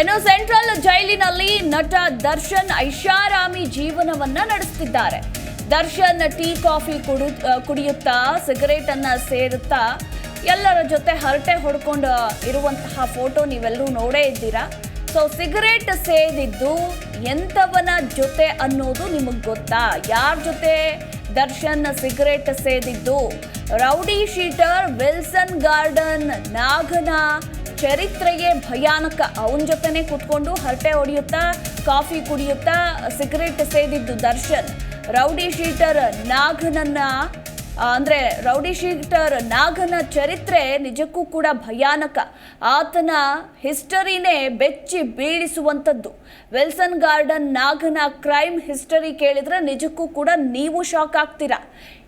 ಇನ್ನು ಸೆಂಟ್ರಲ್ ಜೈಲಿನಲ್ಲಿ ನಟ ದರ್ಶನ್ ಐಷಾರಾಮಿ ಜೀವನವನ್ನ ನಡೆಸುತ್ತಿದ್ದಾರೆ ದರ್ಶನ್ ಟೀ ಕಾಫಿ ಕುಡಿ, ಕುಡಿಯುತ್ತಾ, ಸಿಗರೇಟ್ ಅನ್ನ ಸೇರುತ್ತಾ, ಎಲ್ಲರ ಜೊತೆ ಹರಟೆ ಹೊಡ್ಕೊಂಡು ಇರುವಂತಹ ಫೋಟೋ ನೀವೆಲ್ಲರೂ ನೋಡೇ ಇದ್ದೀರಾ? ಸೊ ಸಿಗರೇಟ್ ಸೇದಿದ್ದು ಎಂಥವನ ಜೊತೆ ಅನ್ನೋದು ನಿಮಗೆ ಗೊತ್ತಾ? ಯಾರ ಜೊತೆ ದರ್ಶನ್ ಸಿಗರೇಟ್ ಸೇದಿದ್ದು? ರೌಡಿ ಶೀಟರ್ ವಿಲ್ಸನ್ ಗಾರ್ಡನ್ ನಾಗನ ಚರಿತ್ರೆಯೇ ಭಯಾನಕ ಅವನ ಜೊತೆನೆ ಕುತ್ಕೊಂಡು ಹರಟೆ ಹೊಡೆಯುತ್ತಾ, ಕಾಫಿ ಕುಡಿಯುತ್ತಾ, ಸಿಗರೇಟ್ ಸೇದಿದ್ದು ದರ್ಶನ್. ರೌಡಿ ಶೀಟರ್ ನಾಗನನ್ನ ಅಂದ್ರೆ ರೌಡಿ ಶೀಟರ್ ನಾಗನ ಚರಿತ್ರೆ ನಿಜಕ್ಕೂ ಕೂಡ ಭಯಾನಕ. ಆತನ ಹಿಸ್ಟರಿನೇ ಬೆಚ್ಚಿ ಬೀಳಿಸುವಂಥದ್ದು. ವೆಲ್ಸನ್ ಗಾರ್ಡನ್ ನಾಗನ ಕ್ರೈಮ್ ಹಿಸ್ಟರಿ ಕೇಳಿದ್ರೆ ನಿಜಕ್ಕೂ ಕೂಡ ನೀವು ಶಾಕ್ ಆಗ್ತೀರಾ.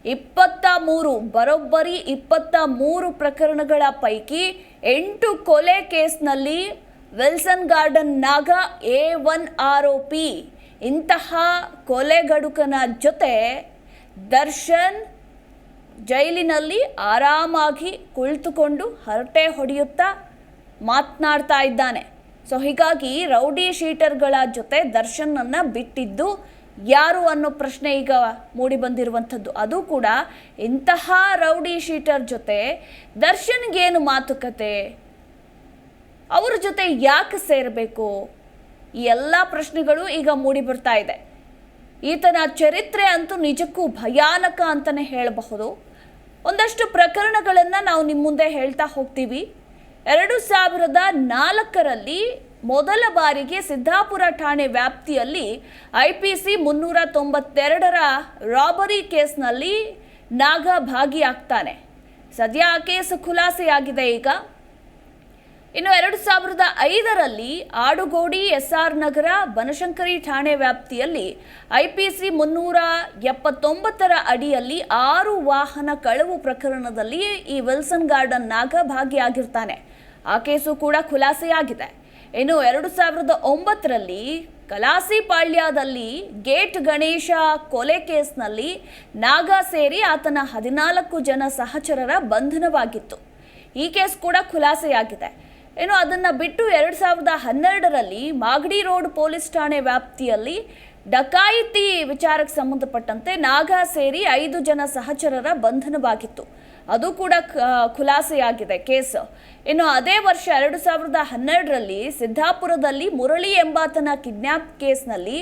ಇಪ್ಪತ್ತ ಮೂರು, ಬರೋಬ್ಬರಿ ಇಪ್ಪತ್ತ ಮೂರು ಪ್ರಕರಣಗಳ ಪೈಕಿ ಎಂಟು ಕೊಲೆ ಕೇಸ್ನಲ್ಲಿ ವೆಲ್ಸನ್ ಗಾರ್ಡನ್ ನಾಗ ಎ ಒನ್ ಆರೋಪಿ. ಇಂತಹ ಕೊಲೆಗಡುಕನ ಜೊತೆ ದರ್ಶನ್ ಜೈಲಿನಲ್ಲಿ ಆರಾಮಾಗಿ ಕುಳಿತುಕೊಂಡು ಹರಟೆ ಹೊಡೆಯುತ್ತಾ ಮಾತನಾಡ್ತಾ ಇದ್ದಾನೆ. ಸೊ, ಹೀಗಾಗಿ ರೌಡಿ ಶೀಟರ್ಗಳ ಜೊತೆ ದರ್ಶನನ್ನು ಬಿಟ್ಟಿದ್ದು ಯಾರು ಅನ್ನೋ ಪ್ರಶ್ನೆ ಈಗ ಮೂಡಿ ಬಂದಿರುವಂಥದ್ದು. ಅದು ಕೂಡ ಇಂತಹ ರೌಡಿ ಶೀಟರ್ ಜೊತೆ ದರ್ಶನ್ಗೇನು ಮಾತುಕತೆ? ಅವ್ರ ಜೊತೆ ಯಾಕೆ ಸೇರಬೇಕು? ಈ ಎಲ್ಲ ಪ್ರಶ್ನೆಗಳು ಈಗ ಮೂಡಿ ಬರ್ತಾ ಇದೆ. ಈತನ ಚರಿತ್ರೆ ಅಂತೂ ನಿಜಕ್ಕೂ ಭಯಾನಕ ಅಂತಲೇ ಹೇಳಬಹುದು. ಒಂದಷ್ಟು ಪ್ರಕರಣಗಳನ್ನು ನಾವು ನಿಮ್ಮ ಮುಂದೆ ಹೇಳ್ತಾ ಹೋಗ್ತೀವಿ. ಎರಡು ಸಾವಿರದ ನಾಲ್ಕರಲ್ಲಿ ಮೊದಲ ಬಾರಿಗೆ ಸಿದ್ದಾಪುರ ಠಾಣೆ ವ್ಯಾಪ್ತಿಯಲ್ಲಿ ಐ ಪಿ ಸಿ ಮುನ್ನೂರ ತೊಂಬತ್ತೆರಡರ ರಾಬರಿ ಕೇಸ್ನಲ್ಲಿ ನಾಗ ಭಾಗಿಯಾಗ್ತಾನೆ ಸದ್ಯ ಆ ಕೇಸ್ ಖುಲಾಸೆಯಾಗಿದೆ ಈಗ. ಇನ್ನು ಎರಡು ಸಾವಿರದ ಐದರಲ್ಲಿ ಆಡುಗೋಡಿ ಎಸ್ಆರ್ ನಗರ ಬನಶಂಕರಿ ಠಾಣೆ ವ್ಯಾಪ್ತಿಯಲ್ಲಿ ಐಪಿಸಿ ಮುನ್ನೂರ ಎಪ್ಪತ್ತೊಂಬತ್ತರ ಅಡಿಯಲ್ಲಿ ಆರು ವಾಹನ ಕಳವು ಪ್ರಕರಣದಲ್ಲಿ ಈ ವಿಲ್ಸನ್ ಗಾರ್ಡನ್ ನಾಗ ಭಾಗಿಯಾಗಿರ್ತಾನೆ ಆ ಕೇಸು ಕೂಡ ಖುಲಾಸೆಯಾಗಿದೆ. ಇನ್ನು ಎರಡು ಸಾವಿರದ ಒಂಬತ್ತರಲ್ಲಿ ಕಲಾಸಿಪಾಳ್ಯದಲ್ಲಿ ಗೇಟ್ ಗಣೇಶ ಕೊಲೆ ಕೇಸ್ನಲ್ಲಿ ನಾಗ ಸೇರಿ ಆತನ ಹದಿನಾಲ್ಕು ಜನ ಸಹಚರರ ಬಂಧನವಾಗಿತ್ತು. ಈ ಕೇಸ್ ಕೂಡ ಖುಲಾಸೆಯಾಗಿದೆ. ಇನ್ನು ಅದನ್ನು ಬಿಟ್ಟು ಎರಡು ಸಾವಿರದ ಹನ್ನೆರಡರಲ್ಲಿ ಮಾಗಡಿ ರೋಡ್ ಪೊಲೀಸ್ ಠಾಣೆ ವ್ಯಾಪ್ತಿಯಲ್ಲಿ ಡಕಾಯಿತಿ ವಿಚಾರಕ್ಕೆ ಸಂಬಂಧಪಟ್ಟಂತೆ ನಾಗ ಸೇರಿ ಐದು ಜನ ಸಹಚರರ ಬಂಧನವಾಗಿತ್ತು. ಅದು ಕೂಡ ಖುಲಾಸೆಯಾಗಿದೆ ಕೇಸ್. ಇನ್ನು ಅದೇ ವರ್ಷ ಎರಡು ಸಾವಿರದ ಹನ್ನೆರಡರಲ್ಲಿ ಸಿದ್ದಾಪುರದಲ್ಲಿ ಮುರಳಿ ಎಂಬಾತನ ಕಿಡ್ನ್ಯಾಪ್ ಕೇಸ್ನಲ್ಲಿ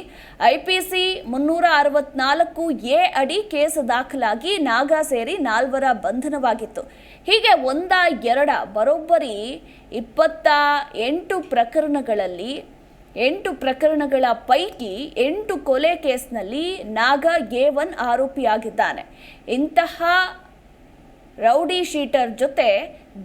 ಐ ಪಿ ಸಿ ಮುನ್ನೂರ ಅರವತ್ನಾಲ್ಕು ಎ ಅಡಿ ಕೇಸ್ ದಾಖಲಾಗಿ ನಾಗ ಸೇರಿ ನಾಲ್ವರ ಬಂಧನವಾಗಿತ್ತು. ಹೀಗೆ ಒಂದ ಎರಡ, ಬರೋಬ್ಬರಿ ಇಪ್ಪತ್ತ ಎಂಟು ಪ್ರಕರಣಗಳಲ್ಲಿ, ಎಂಟು ಪ್ರಕರಣಗಳ ಪೈಕಿ ಎಂಟು ಕೊಲೆ ಕೇಸ್ನಲ್ಲಿ ನಾಗ ಎ ಒನ್ ಆರೋಪಿಯಾಗಿದ್ದಾನೆ. ಇಂತಹ ರೌಡಿ ಶೀಟರ್ ಜೊತೆ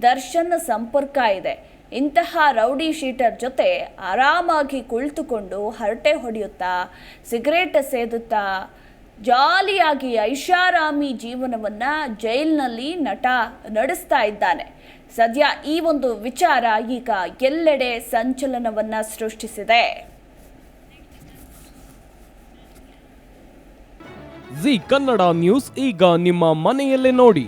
ದರ್ಶನ್ ಸಂಪರ್ಕ ಇದೆ. ಇಂತಹ ರೌಡಿ ಶೀಟರ್ ಜೊತೆ ಆರಾಮಾಗಿ ಕುಳಿತುಕೊಂಡು ಹರಟೆ ಹೊಡೆಯುತ್ತಾ, ಸಿಗರೇಟ್ ಸೇದುತ್ತಾ, ಜಾಲಿಯಾಗಿ ಐಷಾರಾಮಿ ಜೀವನವನ್ನ ಜೈಲಿನಲ್ಲಿ ನಟ ನಡೆಸ್ತಾ ಇದ್ದಾನೆ. ಸದ್ಯ ಈ ಒಂದು ವಿಚಾರ ಈಗ ಎಲ್ಲೆಡೆ ಸಂಚಲನವನ್ನ ಸೃಷ್ಟಿಸಿದೆ. ಜಿ ಕನ್ನಡ ನ್ಯೂಸ್ ಈಗ ನಿಮ್ಮ ಮನೆಯಲ್ಲೇ ನೋಡಿ.